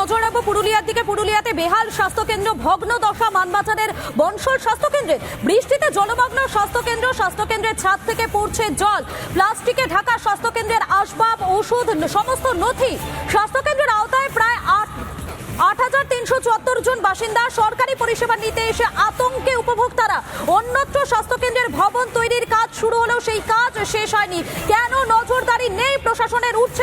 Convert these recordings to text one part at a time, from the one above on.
নজর রাখব পুরুলিয়ার দিকে। পুরুলিয়াতে বেহাল স্বাস্থ্যকেন্দ্র ভগ্ন দশা মানবাজারের বনসল স্বাস্থ্যকেন্দ্রে। বৃষ্টিতে জলমগ্ন স্বাস্থ্যকেন্দ্র, স্বাস্থ্যকেন্দ্রের ছাদ থেকে পড়ছে জল। প্লাস্টিকে ঢাকা স্বাস্থ্যকেন্দ্রের আসবাব, ওষুধ, সমস্ত নথি। স্বাস্থ্যকেন্দ্রের আওতায় প্রায় আট আট হাজার তিনশো চুয়াত্তর জন বাসিন্দা সরকারি পরিষেবা নিতে এসে আতঙ্কে উপভোক্তারা। অন্যত্র স্বাস্থ্যকেন্দ্রের ভবন তৈরির কাজ শুরু হলেও সেই কাজ শেষ হয়নি। কেন নজরদারি নেই প্রশাসনের পুরুলিয়াতে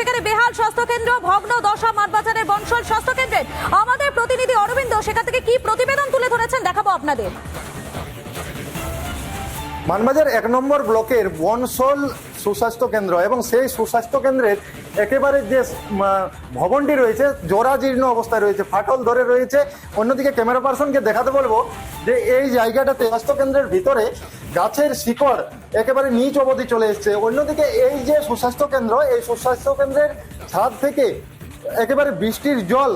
সেখানে বেহাল স্বাস্থ্যকেন্দ্র, ভগ্ন দশা, মাঠবাজারের বনসল স্বাস্থ্যকেন্দ্রের। আমাদের প্রতিনিধি অরবিন্দ, সেখান থেকে কি প্রতিবেদন তুলে ধরেছেন দেখাবো আপনাদের। মানবাজার এক নম্বর ব্লকের বনসল সুস্বাস্থ্য কেন্দ্র এবং সেই সুস্বাস্থ্য কেন্দ্রের একেবারে যে ভবনটি রয়েছে, জরাজীর্ণ অবস্থায় রয়েছে, ফাটল ধরে রয়েছে। অন্যদিকে ক্যামেরা পার্সনকে দেখাতে বলব যে এই জায়গাটাতে স্বাস্থ্য কেন্দ্রের ভিতরে গাছের শিকড় একেবারে নিচ অবধি চলে এসছে। অন্যদিকে এই যে সুস্বাস্থ্য কেন্দ্র, এই সুস্বাস্থ্য কেন্দ্রের ছাদ থেকে একেবারে বৃষ্টির জল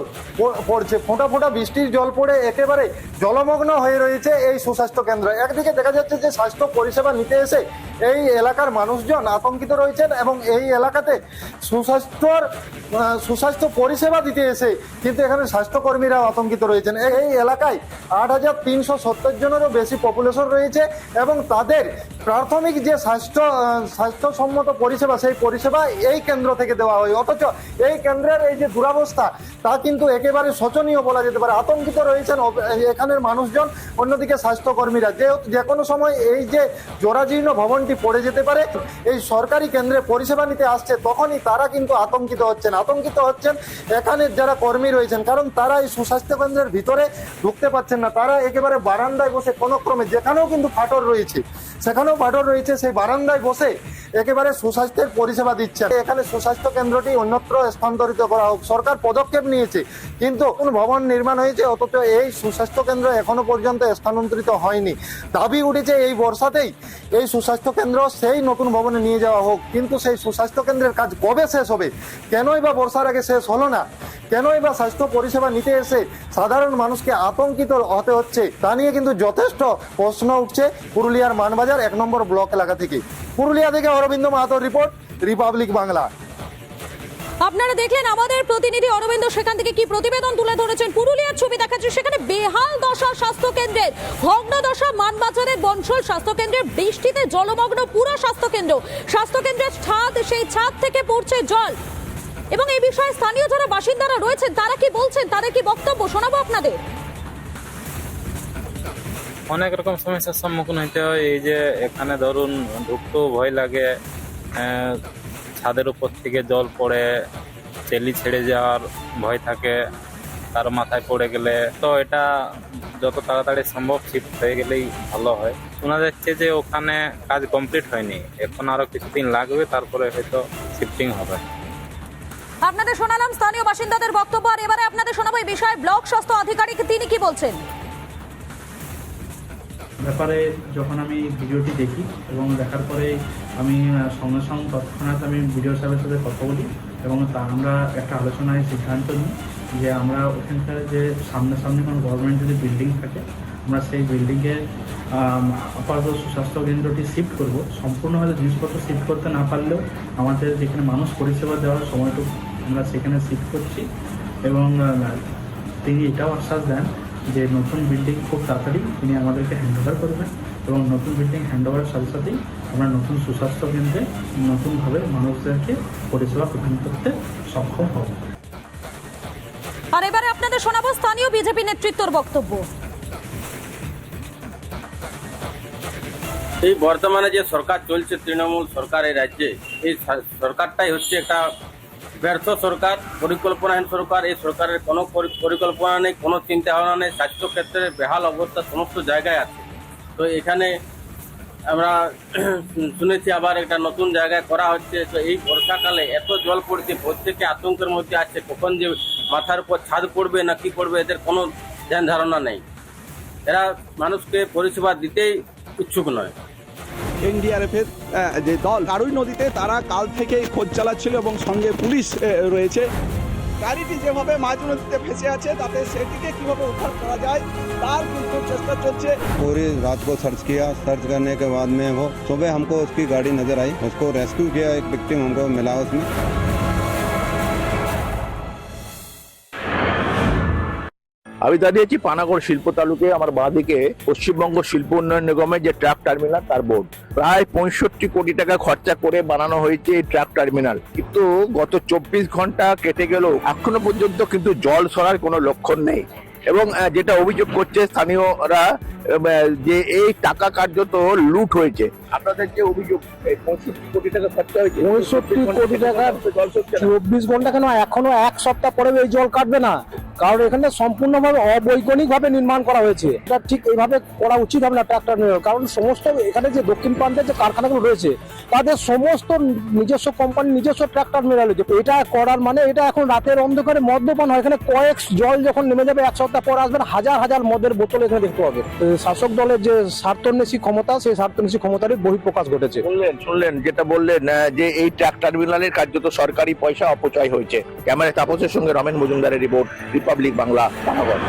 পড়ছে। ফোঁটা ফোঁটা বৃষ্টির জল পড়ে একেবারে জলমগ্ন হয়ে রয়েছে এই সুস্বাস্থ্য কেন্দ্র। একদিকে দেখা যাচ্ছে যে স্বাস্থ্য পরিষেবা নিতে এসে এই এলাকার মানুষজন আতঙ্কিত রয়েছেন এবং এই এলাকাতে সুস্বাস্থ্যর সুস্বাস্থ্য পরিষেবা দিতে এসে কিন্তু এখানে স্বাস্থ্যকর্মীরাও আতঙ্কিত রয়েছেন। এই- এলাকায় আট হাজার তিনশো সত্তর জনেরও বেশি পপুলেশন রয়েছে এবং তাদের প্রাথমিক যে স্বাস্থ্য, স্বাস্থ্যসম্মত পরিষেবা, সেই পরিষেবা এই কেন্দ্র থেকে দেওয়া হয়। অথচ এই কেন্দ্রের এই যে দুরাবস্থা, তা কিন্তু একেবারে শোচনীয় বলা যেতে পারে। আতঙ্কিত রয়েছেন এখানের মানুষজন, অন্যদিকে স্বাস্থ্যকর্মীরা। যে যে কোনো সময় এই যে জরাজীর্ণ ভবনটি পড়ে যেতে পারে, এই সরকারি কেন্দ্রে পরিষেবা নিতে আসছে, তখনই তারা কিন্তু আতঙ্কিত হচ্ছেন। আতঙ্কিত হচ্ছেন এখানের যারা কর্মী রয়েছেন, কারণ তারা এই সুস্বাস্থ্য কেন্দ্রের ভিতরে ঢুকতে পারছেন না। তারা একেবারে বারান্দায় বসে কোনো ক্রমে, যেখানেও কিন্তু ফাটল রয়েছে, সেখানেও ফাটল রয়েছে, সেই বারান্দায় বসে একেবারে সুস্বাস্থ্যের পরিষেবা দিচ্ছে এখানে সুস্বাস্থ্য কেন্দ্রটি অন্যত্র স্থানান্তরিত করা হোক। সরকার পদক্ষেপ নিয়েছে, কিন্তু কোন ভবন নির্মাণ হয়েছে, অথচ এই সুস্বাস্থ্য কেন্দ্র এখনও পর্যন্ত স্থানান্তরিত হয়নি। দাবি উঠেছে এই বর্ষাতেই এই সুস্বাস্থ্য কেন্দ্র সেই নতুন ভবনে নিয়ে যাওয়া হোক। কিন্তু সেই সুস্বাস্থ্য কেন্দ্রের কাজ কবে শেষ হবে? কেনই বা বর্ষার আগে শেষ হলো না? কেনই বা স্বাস্থ্য পরিষেবা নিতে এসে সাধারণ মানুষকে আতঙ্কিত হতে হচ্ছে? তা নিয়ে কিন্তু যথেষ্ট প্রশ্ন উঠছে পুরুলিয়ার মানবাজার, এক নম্বর ব্লক এলাকা থেকে। পুরুলিয়া থেকে অরবিন্দ মাহাতোর রিপোর্ট, রিপাবলিক বাংলা। আপনারা দেখলেন আমাদের প্রতিনিধি অরবিন্দ সেখান থেকে কি প্রতিবেদন তুলে ধরেছেন? পুরুলিয়ার ছবি দেখাচ্ছে সেখানে বেহাল দশা স্বাস্থ্য কেন্দ্রের ভগ্ন দশা মানবাজারের বনসল স্বাস্থ্য কেন্দ্রের বৃষ্টিতে জলমগ্ন পুরো স্বাস্থ্য কেন্দ্র স্বাস্থ্য কেন্দ্রের ছাদ, সেই ছাদ থেকে পড়ছে জল। এবং এই বিষয়ে স্থানীয় যারা বাসিন্দারা রয়েছেন, তারা কি বলছেন? তাদের কি বক্তব্য শোনাবো আপনাদের? অনেক রকম সমস্যার সম্মুখীন হইতে হয়। এই যে এখানে ধরুন, ঢুকতেও ভয় লাগে ছাদের উপর থেকে জল পড়ে চেলি ছেড়ে যাওয়ার ভয় থাকে, তার মাথায় পড়ে গেলে। তো এটা যত তাড়াতাড়ি সম্ভব শিফট হয়ে গেলেই ভালো হয়। শোনা যাচ্ছে যে ওখানে কাজ কমপ্লিট হয়নি। এখন আরও কিছুদিন লাগবে, তারপরে হয়তো শিফটিং হবে। আপনাদের শোনালাম স্থানীয় বাসিন্দাদের বক্তব্য, আর এবারে আপনাদের শোনাবো এই বিষয়ে ব্লক স্বাস্থ্য আধিকারিক তিনি কি বলছেন? ব্যাপারে যখন আমি ভিডিওটি দেখি এবং দেখার পরে আমি সঙ্গে সঙ্গে তৎক্ষণাৎ আমি ভিডিও সাহেবের সাথে কথা বলি এবং তা আমরা একটা আলোচনায় সিদ্ধান্ত নিই যে আমরা ওখানকার যে সামনাসামনি কোনো গভর্নমেন্ট যদি বিল্ডিং থাকে, আমরা সেই বিল্ডিংয়ে আপাতত সুস্বাস্থ্য কেন্দ্রটি শিফট করব। সম্পূর্ণভাবে জিনিসপত্র শিফট করতে না পারলেও আমাদের যেখানে মানুষ পরিষেবা দেওয়ার সময়টুকু আমরা সেখানে শিফট করছি এবং তিনি এটাও আশ্বাস দেন যে নতুন বিল্ডিং খুব তাড়াতাড়ি তিনি আমাদেরকে হ্যান্ড ওভার করবেন এবং নতুন বিল্ডিং হ্যান্ড ওভারের সাথে সাথেই আমরা নতুন সুস্বাস্থ্য কেন্দ্রে নতুনভাবে মানুষদেরকে পরিষেবা প্রদান করতে সক্ষম হব। আর এবারে আপনাদের শোনাবো স্থানীয় বিজেপি নেতৃত্বর বক্তব্য। এই বর্তমানে যে সরকার চলছে তৃণমূল সরকার এই রাজ্যে এই সরকারটাই হচ্ছে একটা ব্যর্থ সরকার, পরিকল্পনাহীন সরকার, এই সরকারের কোনো পরিকল্পনা নেই, কোনো চিন্তা ভাবনা নেই, স্বাস্থ্য ক্ষেত্রে বেহাল অবস্থা সমস্ত জায়গায় আছে। তো এখানে আমরা শুনেছি আবার একটা নতুন জায়গায় করা হচ্ছে, তো এই বর্ষাকালে এত জল পড়ছে প্রত্যেকে আতঙ্কের মধ্যে আছে, কখন যে মাথার উপর ছাদ পড়বে না কি পড়বে, এদের কোনো ধ্যান ধারণা নেই। এরা মানুষকে পরিষেবা দিতেই ইচ্ছুক নয়। এনডিআরএফ এর আহ, যে দল কারুই নদীতে তারা কাল থেকেই খোঁজ চালাচ্ছিল এবং সঙ্গে পুলিশ আহ, রয়েছে গাড়িটি যেভাবে মাঝ নদীতে ফেসে আছে তাতে সেটিকে কিভাবে উদ্ধার করা যায় তার কিন্তু চেষ্টা চলছে पूरी रात को सर्च किया सर्च करने के बाद में वो सुबह हमको उसकी गाड़ी नजर आई उसको रेस्क्यू किया एक विक्टिम हमको मिला उसमें আমি দাঁড়িয়েছি পানাগড় শিল্প তালুকে আমার বাঁদিকে পশ্চিমবঙ্গ শিল্প উন্নয়ন নিগমের যে ট্রাক টার্মিনাল, তার বোর্ড। প্রায় পঁয়ষট্টি কোটি টাকা খরচা করে বানানো হয়েছে এই ট্রাক টার্মিনাল। কিন্তু গত চব্বিশ ঘণ্টা কেটে গেল এখনও পর্যন্ত কিন্তু জল সরার কোনো লক্ষণ নেই। এবং যেটা অভিযোগ করছে স্থানীয়রা যে এই টাকা কার্যত লুট হয়েছে। আপনাদের যে অভিযোগ পঁয়ষট্টি কোটি টাকা খরচা হয়েছে পঁয়ষট্টি কোটি টাকা। চব্বিশ ঘণ্টা কেন? এখনও এক সপ্তাহ পরে এই জল কাটবে না। কারণ এখানে সম্পূর্ণভাবে অবৈজ্ঞানিক ভাবে নির্মাণ করা হয়েছে। এটা ঠিক এইভাবে করা উচিত হবে না ট্রাক্টর কারণ সমস্ত এখানে যে দক্ষিণ প্রান্তের যে কারখানাগুলো রয়েছে তাদের সমস্ত নিজস্ব কোম্পানি নিজস্ব ট্রাক্টর মেরা রয়েছে এটা করার মানে এটা এখন রাতের অন্ধকারে মদ্যপান হয়। এখানে কয়েক জল যখন নেমে যাবে এক সপ্তাহ পর আসবেন, হাজার হাজার মদের বোতল এখানে দেখতে পাবে। শাসক দলের যে স্বার্থন্বেষী ক্ষমতা, সেই স্বার্থন্বেষী ক্ষমতারই বহিঃপ্রকাশ ঘটেছে। শুনলেন শুনলেন, যেটা বললেন যে এই ট্রাক টার্মিনালের কার্যত সরকারি পয়সা অপচয় হয়েছে। ক্যামেরা তাপসের সঙ্গে রমেন মজুমদারের রিপোর্ট, রিপাবলিক বাংলা পানাগড়